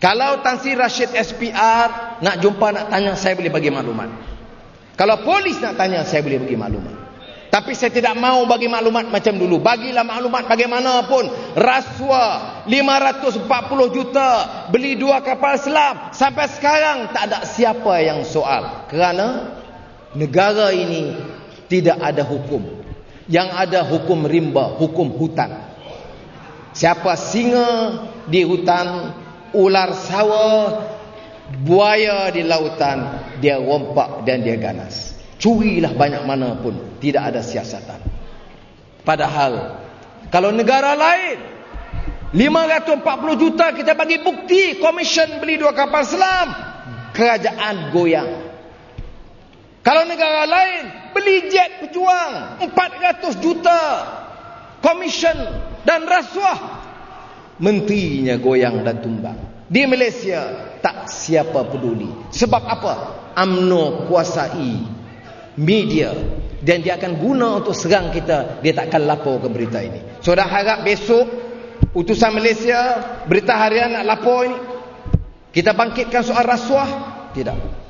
Kalau Tan Sri Rashid SPR nak jumpa nak tanya saya boleh bagi maklumat. Kalau polis nak tanya saya boleh bagi maklumat. Tapi saya tidak mau bagi maklumat macam dulu. Bagilah maklumat bagaimanapun. Rasuah 540 juta beli dua kapal selam. Sampai sekarang tak ada siapa yang soal. Kerana negara ini tidak ada hukum. Yang ada hukum rimba, hukum hutan. Siapa singa di hutan, ular sawah, buaya di lautan, dia rompak dan dia ganas. Curilah banyak mana pun, tidak ada siasatan. Padahal, kalau negara lain, 540 juta kita bagi bukti, komisen beli dua kapal selam, kerajaan goyang. Kalau negara lain, beli jet pejuang, 400 juta, komisen dan rasuah, menterinya goyang dan tumbang. Di Malaysia tak siapa peduli. Sebab apa? AMNO kuasai media dan dia akan guna untuk serang kita. Dia tak akan lapor ke berita ini. So dah harap besok utusan Malaysia berita harian nak lapor ini. Kita bangkitkan soal rasuah? Tidak.